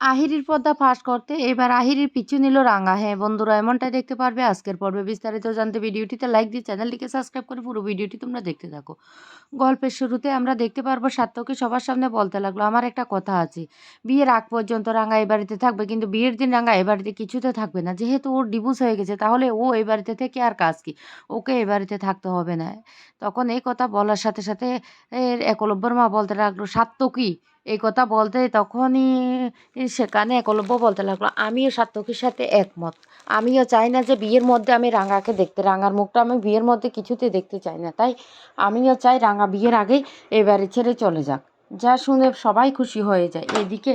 আহিরির পর্দা ফাঁস করতে এবার আহিরির পিছু নিল রাঙা। হ্যাঁ বন্ধুরা, এমনটাই দেখতে পারবে আজকের পর্বে বিস্তারিত জানতে ভিডিওটিতে লাইক দিয়ে চ্যানেলটিকে সাবস্ক্রাইব করে পুরো ভিডিওটি তোমরা দেখতে থাকো। গল্পের শুরুতে আমরা দেখতে পারব সার্থকী সবার সামনে বলতে লাগল, আমার একটা কথা আছে। বিয়ের আগ পর্যন্ত রাঙা এ বাড়িতে থাকবে, কিন্তু বিয়ের দিন রাঙা এ বাড়িতে কিছুতে থাকবে না। যেহেতু ওর ডিভোর্স হয়ে গেছে, তাহলে ও এই বাড়িতে থেকে আর কাজ কি? ওকে এই বাড়িতে থাকতে হবে না। তখন এই কথা বলার সাথে সাথে একলব্যর মা বলতে লাগল সাত্তকী এই কথা বলতে তখনই সেখানে একলব্য বলতে লাগল, আমিও সাত্তকীর সাথে একমত। আমিও চাই না যে বিয়ের মধ্যে আমি রাঙাকে দেখতে। রাঙার মুখটা আমি বিয়ের মধ্যে কিছুতে দেখতে চাই না। তাই আমিও চাই রাঙা বিয়ের আগেই এবারে ছেড়ে চলে যাক। যা শুনে সবাই খুশি হয়ে যায়। এদিকে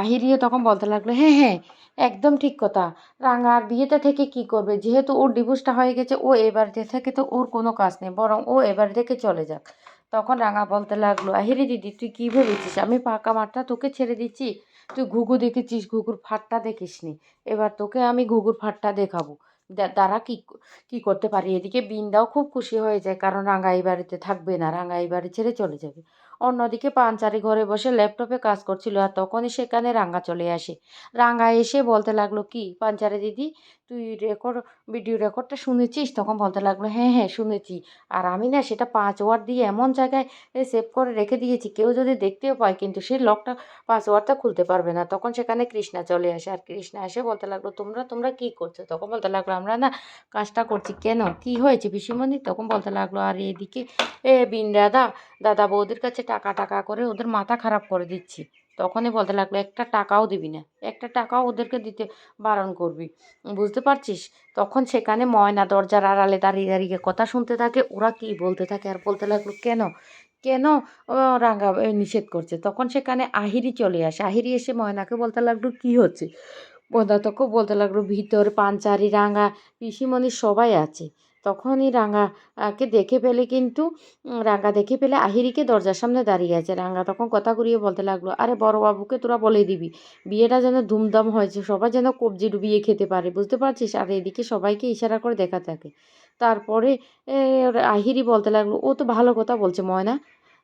আহিরিও তখন বলতে লাগল হ্যাঁ হ্যাঁ একদম ঠিক কথা। রাঙার বিয়েতে থেকে কি করবে? যেহেতু ওর ডিভোর্সটা হয়ে গেছে, ও এ বাড়িতে থেকে তো ওর কোনো কাজ নেই। বরং ও এবার থেকে চলে যাক। তখন রাঙা বলতে লাগল আহিরে দিদি, তুই কী ভেবেছিস? আমি পাকা মাঠটা তোকে ছেড়ে দিচ্ছি। তুই ঘুঘু দেখেছিস, ঘুঘুর ফাটটা দেখিসনি। এবার তোকে আমি ঘুঘুর ফাটটা দেখাবো। দ্বারা কী কী করতে পারি? এদিকে বিন্দাও খুব খুশি হয়ে যায়, কারণ রাঙ্গাই বাড়িতে থাকবে না রাঙা এই বাড়ি ছেড়ে চলে যাবে। অন্যদিকে পাঞ্চারি ঘরে বসে ল্যাপটপে কাজ করছিল আর তখনই সেখানে রাঙ্গা চলে আসে। রাঙা এসে বলতে লাগল, কি পাঞ্চারি দিদি, তুই রেকর্ড ভিডিও রেকর্ডটা শুনেছিস? তখন বলতে লাগল হ্যাঁ হ্যাঁ শুনেছি। আর আমি না সেটা পাঁচওয়ার্ড দিয়ে এমন জায়গায় সেভ করে রেখে দিয়েছি, কেউ যদি দেখতেও পায়, কিন্তু সেই লকটা পাসওয়ার্ডটা খুলতে পারবে না। তখন সেখানে কৃষ্ণা চলে আসে। আর কৃষ্ণা এসে বলতে লাগল, তোমরা তোমরা কী করছ? তখন বলতে লাগল আমরা না কাজটা করছি। কেন? কি হয়েছে? পিসিমণি তখন বলতে লাগল, আর এদিকে, এ বিন দাদা দাদা বৌদির কাছে টাকা টাকা করে ওদের মাথা খারাপ করে দিচ্ছি। তখনই বলতে লাগল, একটা টাকাও দিবি না। একটা টাকাও ওদেরকে দিতে বারণ করবি। বুঝতে পারছিস? তখন সেখানে ময়না দরজার আড়ালে দাঁড়িয়ে দাঁড়িয়ে কথা শুনতে থাকে, ওরা কি বলতে থাকে আর বলতে লাগল, কেন? কেন রাঙা নিষেধ করছে? তখন সেখানে আহিরি চলে আসে। আহিরি এসে ময়নাকে বলতে লাগল, কি হচ্ছে? তখন বলতে লাগল ভিতর, পাঞ্চারি, রাঙা, পিসিমণি সবাই আছে। তখনই রাঙাকে দেখে পেলে কিন্তু রাঙা দেখে পেলে আহিরিকে দরজার সামনে দাঁড়িয়ে আছে। রাঙা তখন কথা ঘুরিয়ে বলতে লাগল, আরে বড়োবাবুকে তোরা বলে দিবি, বিয়েটা যেন ধুমধাম হয়েছে, সবাই যেন কবজি ডুবিয়ে খেতে পারে, বুঝতে পারছিস? আর এদিকে সবাইকে ইশারা করে দেখা থাকে। তারপরে আহিরি বলতে লাগল, ও তো ভালো কথা বলছে, ময়না।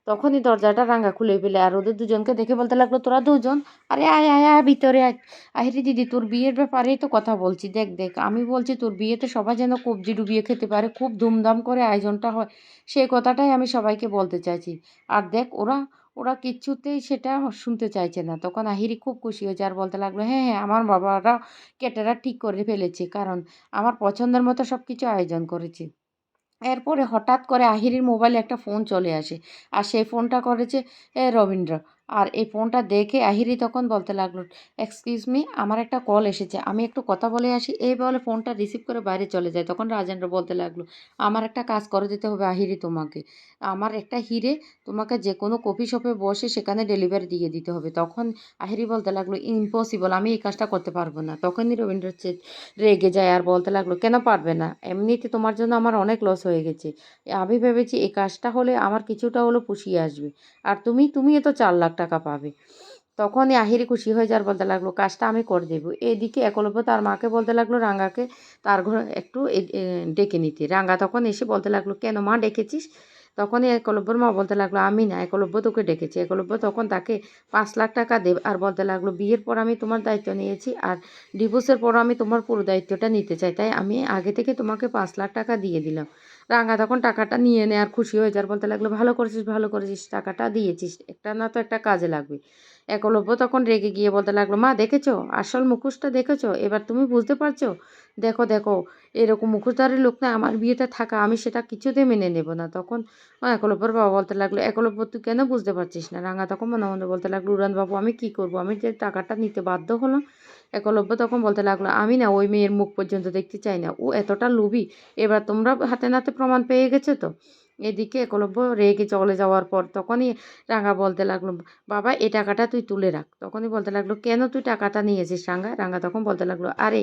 তখনই দরজাটা রাঙা খুলে ফেলে আর ওদের দুজনকে দেখে বলতে লাগল, তোরা দুজন? আরে আয় আয় আয়, ভিতরে আয়। আহিরি দিদি, তোর বিয়ের ব্যাপারেই তো কথা বলছি, দেখ দেখ, আমি বলছি তোর বিয়েতে সবাই যেন কবজি ডুবিয়ে খেতে পারে, খুব ধুমধাম করে আয়োজনটা হয় সেই কথাটাই আমি সবাইকে বলতে চাইছি। আর দেখ, ওরা ওরা কিচ্ছুতেই সেটা শুনতে চাইছে না। তখন আহিরি খুব খুশি হয়েছে আর বলতে লাগল হ্যাঁ হ্যাঁ আমার বাবারা কেটেরা ঠিক করে ফেলেছে, কারণ আমার পছন্দের মতো সব কিছু আয়োজন করেছে। এরপরে হঠাৎ করে আহিরির মোবাইলে একটা ফোন চলে আসে। আর সেই ফোনটা করেছে রবীন্দ্র। আর এই ফোনটা দেখে আহিরি তখন বলতে লাগল এক্সকিউজ মি আমার একটা কল এসেছে। আমি একটু কথা বলে আসি। এই বলে ফোনটা রিসিভ করে বাইরে চলে যায়। তখন রাজেন্দ্র বলতে লাগল, আমার একটা কাজ করে দিতে হবে আহিরি তোমাকে। আমার একটা হিরে তোমাকে যে কোনো কফি শপে বসে সেখানে ডেলিভারি দিয়ে দিতে হবে। তখন আহিরি বলতে লাগল ইম্পসিবল আমি এই কাজটা করতে পারব না। তখনই রবীন্দ্র রেগে যায় আর বলতে লাগল, কেন পারবে না? এমনিতে তোমার জন্য আমার অনেক লস হয়ে গেছে। আমি ভেবেছি এই কাজটা হলে আমার কিছুটা হলো পুষিয়ে আসবে। আর তুমি তুমি তো চার লাখ টাকা পাবে। তখনই আহিরি খুশি হয়ে যার বলতে লাগল, কাজটা আমি করে দেবো। এদিকে একলব্য তার মাকে বলতে লাগল, রাঙ্গাকে তার ঘর একটু ডেকে নিতে। রাঙ্গা তখন এসে বলতে লাগল, কেন মা ডেকেছিস? তখনই একলব্যর মা বলতে লাগল, আমি না একলব্য তোকে ডেকেছি। একলব্য তখন তাকে পাঁচ লাখ টাকা দেব আর বলতে লাগল, বিয়ের পর আমি তোমার দায়িত্ব নিয়েছি আর ডিভোর্সের পর আমি তোমার পুরো দায়িত্বটা নিতে চাই। তাই আমি আগে থেকে তোমাকে পাঁচ লাখ টাকা দিয়ে দিলাম। রাঙা তখন টাকাটা নিয়ে নেয় আর খুশি হয়ে যার বলতে লাগল, ভালো করেছিস ভালো করেছিস, টাকাটা দিয়েছিস। একটা না তো একটা কাজে লাগবে। একলব্য তখন রেগে গিয়ে বলতে লাগল, মা, দেখেছ? আসল মুখোশটা দেখেছ? এবার তুমি বুঝতে পারছ? দেখো দেখো, এরকম মুখোশধারী লোক না আমার বিয়েতে থাকা, আমি সেটা কিছুতে মেনে নেব না। তখন একলব্যর বাবা বলতে লাগল, একলব্য, তুই কেন বুঝতে পারছিস না? রাঙা তখন মনে মনে বলতে লাগল উড়ান বাবু আমি কি করব? আমি যে টাকাটা নিতে বাধ্য হলাম। একলব্য তখন বলতে লাগল, আমি না ওই মেয়ের মুখ পর্যন্ত দেখতে চাই না। ও এতটা লোভী। এবার তোমরা হাতে নাতে প্রমাণ পেয়ে গেছে তো? এদিকে একলব্য রেগে চলে যাওয়ার পর তখনই রাঙা বলতে লাগল, বাবা, এ টাকাটা তুই তুলে রাখ। তখনই বলতে লাগল, কেন তুই টাকাটা নিয়েছিস রাঙা? রাঙা তখন বলতে লাগল, আরে,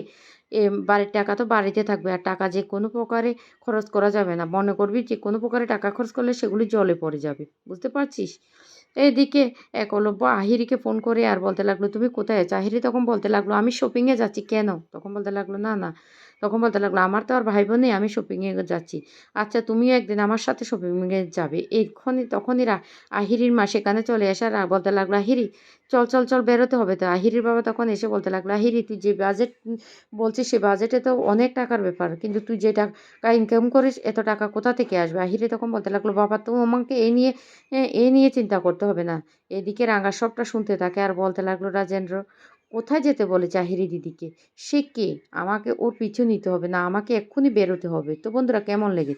এ, বাড়ির টাকা তো বাড়িতে থাকবে আর টাকা যে কোনো প্রকারে খরচ করা যাবে না। মনে করবি যে কোনো প্রকারে টাকা খরচ করলে সেগুলি জলে পড়ে যাবে। বুঝতে পারছিস? এদিকে একলব্য আহিরিকে ফোন করে আর বলতে লাগল, তুমি কোথায় আছো? আহিরি তখন বলতে লাগল, আমি শপিংয়ে যাচ্ছি। কেন? তখন বলতে লাগল, না না তখন বলতে লাগল, আমার তো আর ভাই বোন নেই, আমি শপিংয়ে যাচ্ছি। আচ্ছা তুমিও একদিন আমার সাথে শপিংয়ে যাবে। এক্ষুনি, তখনই রা, আহিরির মা সেখানে চলে আসে আর বলতে লাগল, আহিরি, চল চল চল, বেরোতে হবে তো। আহিরির বাবা তখন এসে বলতে লাগল, আহিরি, তুই যে বাজেট বলছিস সে বাজেটে তো অনেক টাকার ব্যাপার, কিন্তু তুই যে টাকা ইনকাম করিস, এত টাকা কোথা থেকে আসবে? আহিরি তখন বলতে লাগল, বাবা, তো আমাকে এই নিয়ে এ নিয়ে চিন্তা করতে হবে না। এদিকে রাঙা সবটা শুনতে থাকে। আর বলতে লাগল, রাজেন্দ্র কোথায় যেতে বলে জাহিরি দিদিকে? সে কে? আমাকে ওর পিছু নিতে হবে, না আমাকে এক্ষুনি বেরোতে হবে। তো বন্ধুরা, কেমন লেগেছে?